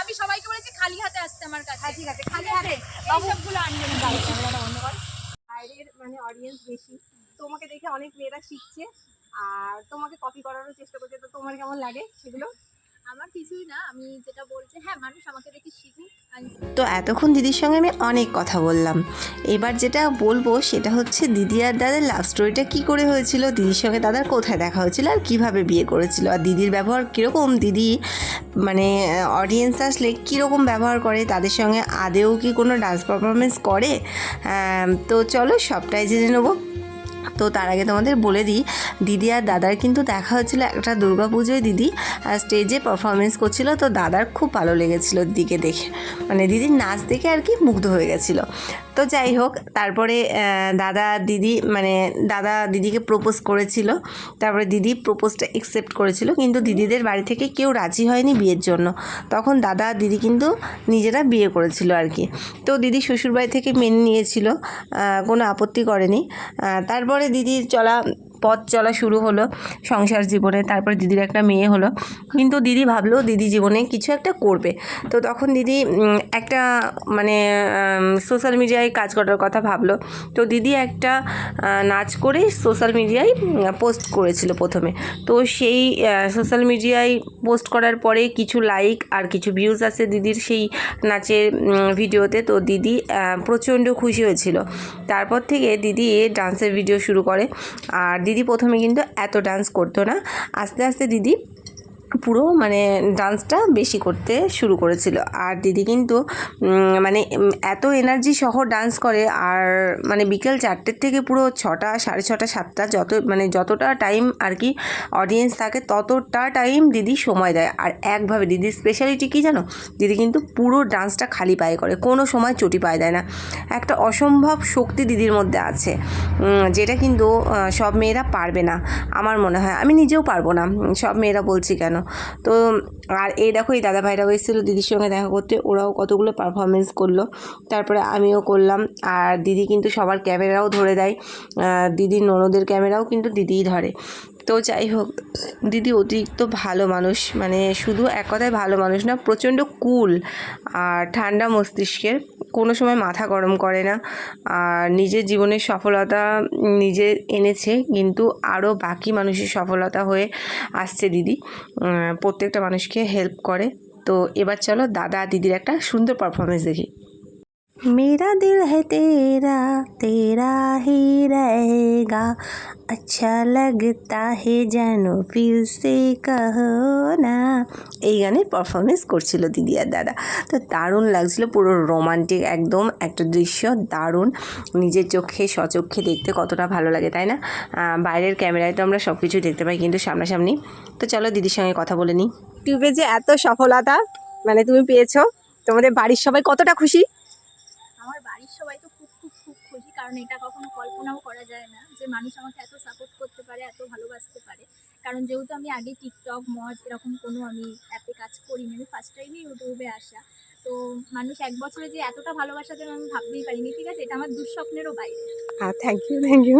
আমি সবাইকে বলেছি খালি হাতে আসতে আমার কাছে। হ্যাঁ ঠিক আছে খালি হাতে। সবগুলো আনবেন বাইরের মানে অডিয়েন্স বেশি। তোমাকে দেখে অনেক মেয়েরা শিখছে। আর তোমাকে কপি করারও চেষ্টা করছে। তো তোমার কেমন লাগে সেগুলো? আমার কিছুই না, আমি যেটা বলছি হ্যাঁ মানুষ আমাকে দেখে শিখুক তো এতক্ষণ দিদির সঙ্গে আমি অনেক কথা বললাম। এবার যেটা বলব সেটা হচ্ছে দিদি আর দাদার লাভ স্টোরিটা কী করে হয়েছিল, দিদির সঙ্গে দাদার কোথায় দেখা হয়েছিল আর কীভাবে বিয়ে করেছিল, আর দিদির ব্যবহার কীরকম, দিদি মানে অডিয়েন্স আসলে কীরকম ব্যবহার করে, তাদের সঙ্গে আদেও কি কোনো ডান্স পারফরমেন্স করে? তো চলো সবটাই জেনে নেব। তো তার আগে তোমাদের বলে দিই, দিদি আর দাদার কিন্তু দেখা হয়েছিল একটা দুর্গা পুজোয় দিদি, আর স্টেজে পারফরমেন্স করছিল, তো দাদার খুব ভালো লেগেছিল দিকে দেখে। মানে দিদির নাচ দেখে আর কি মুগ্ধ হয়ে গেছিল। তো যাই হোক, তারপরে দাদা দিদি মানে দাদা দিদিকে প্রপোজ করেছিল। তারপরে দিদি প্রপোজটা অ্যাকসেপ্ট করেছিল। কিন্তু দিদিদের বাড়ি থেকে কেউ রাজি হয়নি বিয়ের জন্য। তখন দাদা দিদি কিন্তু নিজেরা বিয়ে করেছিল আর কি। তো দিদি শ্বশুরবাড়ি থেকে মেনে নিয়েছিল। কোনো আপত্তি করেনি। তারপরে দিদির চলা পথ চলা শুরু হলো সংসার জীবনে, তারপরে দিদির একটা মেয়ে হলো। কিন্তু দিদি ভাবলো দিদি জীবনে কিছু একটা করবে। তো তখন দিদি একটা মানে সোশ্যাল মিডিয়ায় কাজ করার কথা ভাবলো। তো দিদি একটা নাচ করে সোশ্যাল মিডিয়ায় পোস্ট করেছিল প্রথমে। তো সেই সোশ্যাল মিডিয়ায় পোস্ট করার পরে কিছু লাইক আর কিছু ভিউজ আছে দিদির সেই নাচের ভিডিওতে তো দিদি প্রচণ্ড খুশি হয়েছিল। তারপর থেকে দিদি ডান্সের ভিডিও শুরু করে। আর দিদি প্রথমে কিন্তু এত ডান্স করতো না। আস্তে আস্তে দিদি পুরো মানে ডান্সটা বেশি করতে শুরু করেছিল। আর দিদি কিন্তু মানে এত এনার্জি সহ ডান্স করে, আর মানে বিকেল চারটের থেকে পুরো ছটা, সাড়ে ছটা, সাতটা যত মানে যতটা টাইম আর কি অডিয়েন্স থাকে, ততটা টাইম দিদি সময় দেয়। আর একভাবে দিদির স্পেশালিটি কী জানো? দিদি কিন্তু পুরো ডান্সটা খালি পায়ে করে, কোনো সময় চটি পায় দেয় না। একটা অসম্ভব শক্তি দিদির মধ্যে আছে যেটা কিন্তু সব মেয়েরা পারবে না। আমার মনে হয়, আমি নিজেও পারব না। সব মেয়েরা বলছি কেন? তো আর এই দেখো, এই দাদা ভাইরাও এসেছিল দিদির সঙ্গে দেখা করতে। ওরাও কতগুলো পারফরমেন্স করল। তারপরে আমিও করলাম। আর দিদি কিন্তু সবার ক্যামেরাও ধরে দেয়। দিদির ননদের ক্যামেরাও কিন্তু দিদিই ধরে। তো যাই হোক, দিদি অতিরিক্ত ভালো মানুষ। মানে শুধু এক কথায় ভালো মানুষ না, প্রচণ্ড কুল। আর ঠান্ডা মস্তিষ্কের। কোনো সময় মাথা গরম করে না আর নিজের জীবনের সফলতা নিজে এনেছে কিন্তু আরও বাকি মানুষের সফলতা হয়ে আসছে দিদি উম, প্রত্যেকটা মানুষকে হেল্প করে তো এবার চলো দাদা আর দিদির একটা সুন্দর পারফরমেন্স দেখি मेरा दिल है तेरा तेरा ही रहेगा আচ্ছা লাগতা হে যেন পিউসে কাহো না এই গানের পারফরমেন্স করছিল দিদি আর দাদা। তো দারুণ লাগছিল পুরো রোমান্টিক একদম একটা দৃশ্য দারুণ। নিজের চোখে স্বচক্ষে দেখতে কতটা ভালো লাগে তাই না? বাইরের ক্যামেরায় তো আমরা সব কিছু দেখতে পাই কিন্তু সামনাসামনি। তো চলো দিদির সঙ্গে কথা বলে নিই। টিউবে যে এত সফলতা মানে তুমি পেয়েছ তোমাদের বাড়ির সবাই কতটা খুশি? আমার বাড়ির সবাই তো কারণ এটা কখনো কল্পনাও করা যায় না যে মানুষ আমাকে এত সাপোর্ট করতে পারে, এত ভালোবাসতে পারে। কারণ যেহেতু আমি আগে টিকটক মজ এরকম কোনো আমি অ্যাপে কাজ করিনি, আমি ফার্স্ট টাইমই ইউটিউবে আসা। তো মানুষ এক বছরে যে এতটা ভালোবাসা দেবে আমি ভাবতেই পারিনি। ঠিক আছে, এটা আমার দুঃস্বপ্নেরও বাইরে। হ্যাঁ থ্যাংক ইউ থ্যাংক ইউ